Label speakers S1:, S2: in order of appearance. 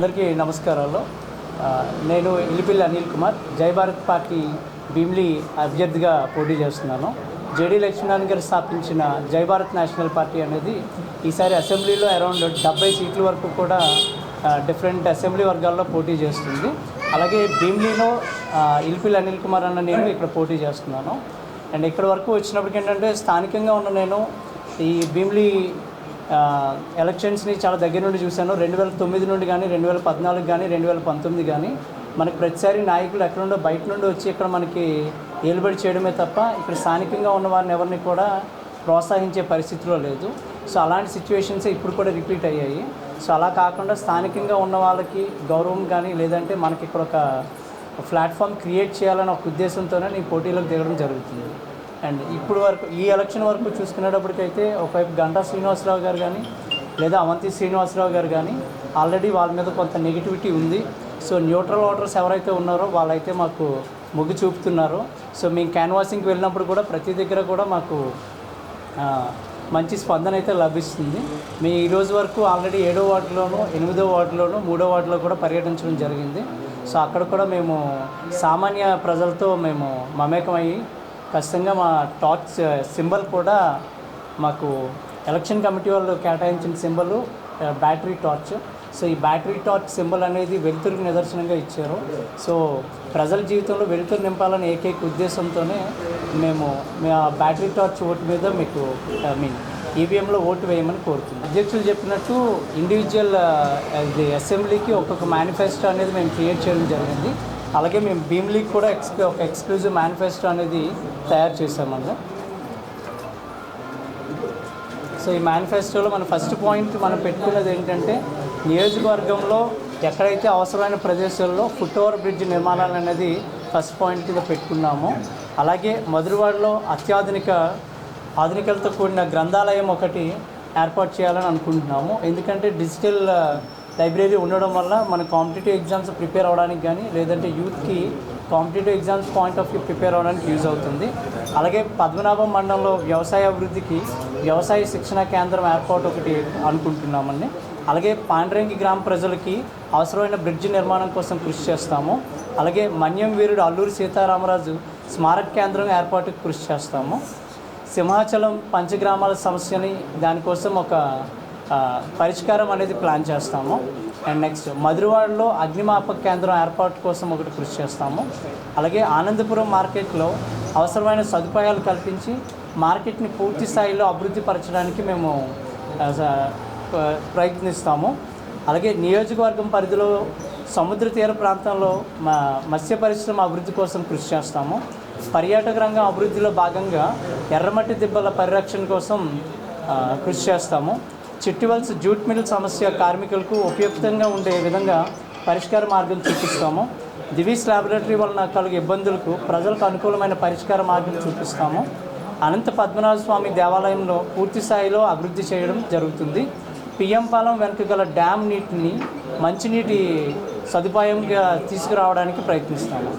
S1: అందరికీ నమస్కారాలు. నేను ఇలిపిల్లి అనిల్ కుమార్ జై భారత్ పార్టీ భీమ్లీ అభ్యర్థిగా పోటీ చేస్తున్నాను. జేడీ లక్ష్మీనారాయణ గారు స్థాపించిన జై భారత్ నేషనల్ పార్టీ అనేది ఈసారి అసెంబ్లీలో అరౌండ్ డెబ్బై సీట్ల వరకు కూడా డిఫరెంట్ అసెంబ్లీ వర్గాల్లో పోటీ చేస్తుంది. అలాగే భీమ్లీలో ఇల్పిల్ అనిల్ కుమార్ అన్న నేను ఇక్కడ పోటీ చేస్తున్నాను. అండ్ ఇక్కడ వరకు వచ్చినప్పటికి ఏంటంటే స్థానికంగా ఉన్న నేను ఈ భీమ్లీ ఎలక్షన్స్ని చాలా దగ్గర నుండి చూశాను. రెండు వేల తొమ్మిది నుండి కానీ రెండు వేల పద్నాలుగు కానీ రెండు వేల పంతొమ్మిది కానీ మనకి ప్రతిసారి నాయకులు ఎక్కడుండో బయట నుండి వచ్చి ఇక్కడ మనకి ఏలుబడి చేయడమే తప్ప ఇక్కడ స్థానికంగా ఉన్న వారిని ఎవరిని కూడా ప్రోత్సహించే పరిస్థితిలో లేదు. సో అలాంటి సిచ్యువేషన్స్ ఇప్పుడు కూడా రిపీట్ అయ్యాయి. సో అలా కాకుండా స్థానికంగా ఉన్న వాళ్ళకి గౌరవం కానీ లేదంటే మనకి ఇక్కడ ఒక ప్లాట్ఫామ్ క్రియేట్ చేయాలనే ఒక ఉద్దేశంతోనే నేను పోటీలకు దిగడం జరుగుతుంది. అండ్ ఇప్పుడు వరకు ఈ ఎలక్షన్ వరకు చూసుకునేటప్పటికైతే ఒకవైపు గంటా శ్రీనివాసరావు గారు కానీ లేదా అవంతి శ్రీనివాసరావు గారు కానీ ఆల్రెడీ వాళ్ళ మీద కొంత నెగిటివిటీ ఉంది. సో న్యూట్రల్ ఓటర్స్ ఎవరైతే ఉన్నారో వాళ్ళైతే మాకు మొగ్గు చూపుతున్నారు. సో మేము క్యాన్వాసింగ్కి వెళ్ళినప్పుడు కూడా ప్రతి దగ్గర కూడా మాకు మంచి స్పందన అయితే లభిస్తుంది. మేము ఈరోజు వరకు ఆల్రెడీ ఏడో వార్డులోనూ ఎనిమిదో వార్డులోనూ మూడో వార్డులో కూడా పర్యటించడం జరిగింది. సో అక్కడ కూడా మేము సామాన్య ప్రజలతో మేము మమేకమయ్యి ఖచ్చితంగా మా టార్చ్ సింబల్ కూడా మాకు ఎలక్షన్ కమిటీ వాళ్ళు కేటాయించిన సింబల్ బ్యాటరీ టార్చ్. సో ఈ బ్యాటరీ టార్చ్ సింబల్ అనేది వెలుతురుకు నిదర్శనంగా ఇచ్చారు. సో ప్రజల జీవితంలో వెలుతురు నింపాలనే ఏకైక ఉద్దేశంతోనే మేము మేము ఆ బ్యాటరీ టార్చ్ ఓటు మీద మీకు ఐ మీన్ ఈవీఎంలో ఓటు వేయమని కోరుతున్నాం. అధ్యక్షులు చెప్పినట్టు ఇండివిజువల్ ఇది అసెంబ్లీకి ఒక్కొక్క మేనిఫెస్టో అనేది మేము క్రియేట్ చేయడం జరిగింది. అలాగే మేము భీమ్లీకి కూడా ఎక్స్ ఒక ఎక్స్క్లూజివ్ మేనిఫెస్టో అనేది తయారు చేసామండి సో ఈ మేనిఫెస్టోలో మన ఫస్ట్ పాయింట్ మనం పెట్టుకున్నది ఏంటంటే నియోజకవర్గంలో ఎక్కడైతే అవసరమైన ప్రదేశాల్లో ఫుట్ ఓవర్ బ్రిడ్జ్ నిర్మాణాలు అనేది ఫస్ట్ పాయింట్ కింద పెట్టుకున్నాము. అలాగే మధురవాడలో అత్యాధునిక ఆధునికలతో కూడిన గ్రంథాలయం ఒకటి ఏర్పాటు చేయాలని అనుకుంటున్నాము. ఎందుకంటే డిజిటల్ లైబ్రరీ ఉండడం వల్ల మన కాంపిటేటివ్ ఎగ్జామ్స్ ప్రిపేర్ అవ్వడానికి కానీ లేదంటే యూత్కి competitive exams point of view prepare అవ్వడానికి యూజ్ అవుతుంది. అలాగే పద్మనాభం మండలంలో వ్యవసాయ అభివృద్ధికి వ్యవసాయ శిక్షణ కేంద్రం ఏర్పాటు ఒకటి అనుకుంటున్నామండి. అలాగే పాండ్రంగి గ్రామ ప్రజలకి అవసరమైన బ్రిడ్జ్ నిర్మాణం కోసం కృషి చేస్తాము. అలాగే మన్యం వీరుడు అల్లూరి సీతారామరాజు స్మారక కేంద్రం ఏర్పాటుకు కృషి చేస్తాము. సింహాచలం పంచగ్రామాల సమస్యని దానికోసం ఒక పరిష్కారం అనేది ప్లాన్ చేస్తాము. అండ్ నెక్స్ట్ మధురవాడలో అగ్నిమాపక కేంద్రం ఏర్పాటు కోసం ఒకటి కృషి చేస్తాము. అలాగే ఆనందపురం మార్కెట్లో అవసరమైన సదుపాయాలు కల్పించి మార్కెట్ని పూర్తి స్థాయిలో అభివృద్ధి పరచడానికి మేము ప్రయత్నిస్తాము. అలాగే నియోజకవర్గం పరిధిలో సముద్ర తీర ప్రాంతంలో మా మత్స్య పరిశ్రమ అభివృద్ధి కోసం కృషి చేస్తాము. పర్యాటక రంగం అభివృద్ధిలో భాగంగా ఎర్రమట్టి దిబ్బల పరిరక్షణ కోసం కృషి చేస్తాము. చిట్టివల్స్ జూట్ మిల్ సమస్య కార్మికులకు ఉపయుక్తంగా ఉండే విధంగా పరిష్కార మార్గం చూపిస్తాము. దివీస్ ల్యాబొరేటరీ వలన కలిగే ఇబ్బందులకు ప్రజలకు అనుకూలమైన పరిష్కార మార్గం చూపిస్తాము. అనంత పద్మనాభ స్వామి దేవాలయంలో పూర్తి స్థాయిలో అభివృద్ధి చేయడం జరుగుతుంది. పిఎం పాలెం వెనుక గల డ్యామ్ నీటిని మంచినీటి సదుపాయంగా తీసుకురావడానికి ప్రయత్నిస్తాము.